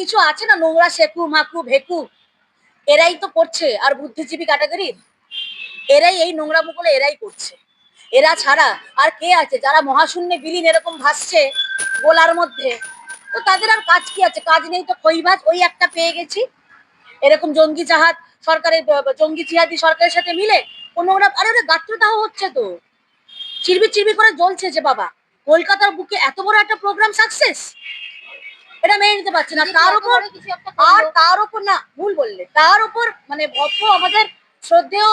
কিছু আছে না? নোংরা শেকু মাকু ভেকু? এরাই তো করছে, আর বুদ্ধিজীবী ক্যাটাগরি এরাই এই নোংরা মুগুলো এরাই করছে। এরা ছাড়া আর কে আছে? যারা মহাশূন্যে বিলীন এরকম ভাসছে গোলার মধ্যে, তো তাদের আর কাজ কি আছে? কাজ নেই তো খইবাজ ওই একটা পেয়ে গেছি। এরকম জঙ্গি জাহাজ সরকারের জঙ্গি জিহাদি সরকারের সাথে মিলে কোনো ওরা আরে ওরা গাত্রদাহ হচ্ছে তো। চিরবি চিরবি করে জ্বলছে যে বাবা। কলকাতার বুকে এত বড় একটা প্রোগ্রাম সাকসেস এটা মেনে নিতে পারছে না। তার উপর আর তার উপর না ভুল বললে তার উপর মানে ভদ্র আমাদের শ্রদ্ধেয়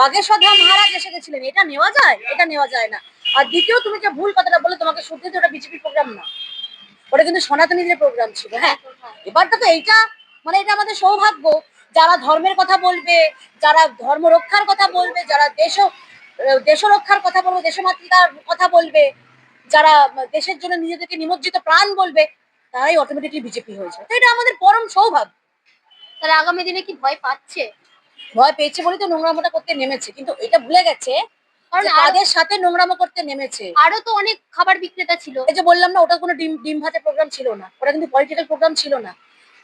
বাগেশ্বর মহারাজ এসে গেছিলেন। এটা নেওয়া যায়? এটা নেওয়া যায় না। আর দ্বিতীয় তুমি যে ভুল কথাটা বলে তোমাকে শুনতে ওটা বিজেপি প্রোগ্রাম না। ওটা কিন্তু সনাতনীদের প্রোগ্রাম ছিল হ্যাঁ? এবারটা তো এইটা মানে এটা আমাদের সৌভাগ্য। যারা ধর্মের কথা বলবে যারা ধর্ম রক্ষার কথা বলবে যারা দেশ দেশ রক্ষার কথা বলবে দেশমাতৃকার কথা বলবে যারা দেশের জন্য নিজেদেরকে নিমজ্জিত প্রাণ বলবে তারাই অটোমেটিকলি বিজেপি হয়েছে তো এটা আমাদের পরম সৌভাগ্য। তাহলে আগামী দিনে কি ভয় পাচ্ছে? ভয় পেয়েছে বলেই তো নোংরামোটা করতে নেমেছে কিন্তু এটা ভুলে গেছে কারণ তাদের সাথে নোংরামো করতে নেমেছে। আরও তো অনেক খাবার বিক্রেতা ছিল। এই যে বললাম না ওটা কোনো ডিম ডিম ভাতে প্রোগ্রাম ছিল না। ওটা কিন্তু পলিটিক্যাল প্রোগ্রাম ছিল না।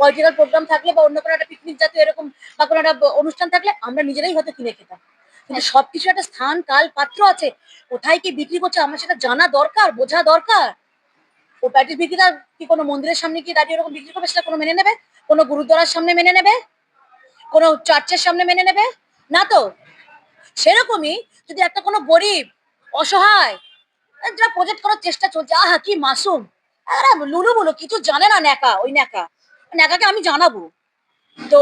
পলিটিক্যাল প্রোগ্রাম থাকলে বা অন্য কোনো একটা পিকনিক জাতীয় এরকম বা কোনো একটা অনুষ্ঠান থাকলে আমরা নিজেরাই হয়তো কিনে খেতাম। কিন্তু সবকিছু একটা স্থান, কাল পাত্র আছে। কোথায় কি বিক্রি করছে, আমার সেটা জানা দরকার, বোঝা দরকার। ও প্যাটিস বিক্রিটা কি কোনো মন্দিরের সামনে কি দাঁড়িয়ে ওরকম বিক্রি করবে, সেটা কোনো মেনে নেবে? কোনো গুরুদ্বারার সামনে মেনে নেবে? কোনো চার্চের সামনে মেনে নেবে? না তো? সেরকমই যদি একটা কোনো গরিব, অসহায় যা প্রজেক্ট করার চেষ্টা চলছে, আহা, কি মাসুম। লুলু বলো, কিছু জানে না ন্যাকা, ওই ন্যাকা। ন্যাকাকে আমি জানাব। তো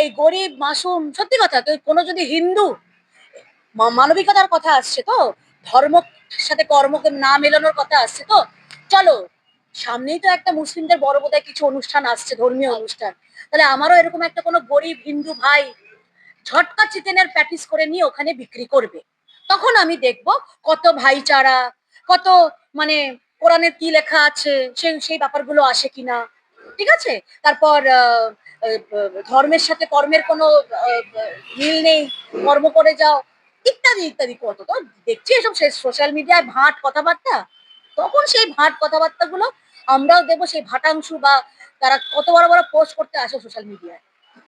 এই গরিব, মাসুম, সত্যি কথা, তো কোনো যদি হিন্দু মানবিকতার কথা আসছে তো? ধর্ম সাথে কর্মকে না মেলানোর কথা আসছে তো? চলো, সামনেই তো একটা মুসলিমদের বড় বোধহয় কিছু অনুষ্ঠান আসছে, ধর্মীয় অনুষ্ঠান। তাহলে আমারও এরকম একটা কোনো গরিব হিন্দু ভাই ঝটকা চিকেনের প্যাটিস করে নিয়ে ওখানে বিক্রি করবে। তখন আমি দেখব কত ভাইচারা, কত মানে কোরআনে কি লেখা আছে সেই সেই ব্যাপারগুলো আসে কিনা। ঠিক আছে? তারপর ধর্মের সাথে কর্মের কোনো মিল নেই। কর্ম করে যাও। ইত্যাদি ইত্যাদি কত। তো দেখছি এসব সোশ্যাল মিডিয়ায় ভাট কথাবার্তা। তখন সেই ভাট কথাবার্তাগুলো আমরাও দেখব, সেই ভাটাংশু বা তারা কত বড় বড় পোস্ট করতে আসে সোশ্যাল মিডিয়ায়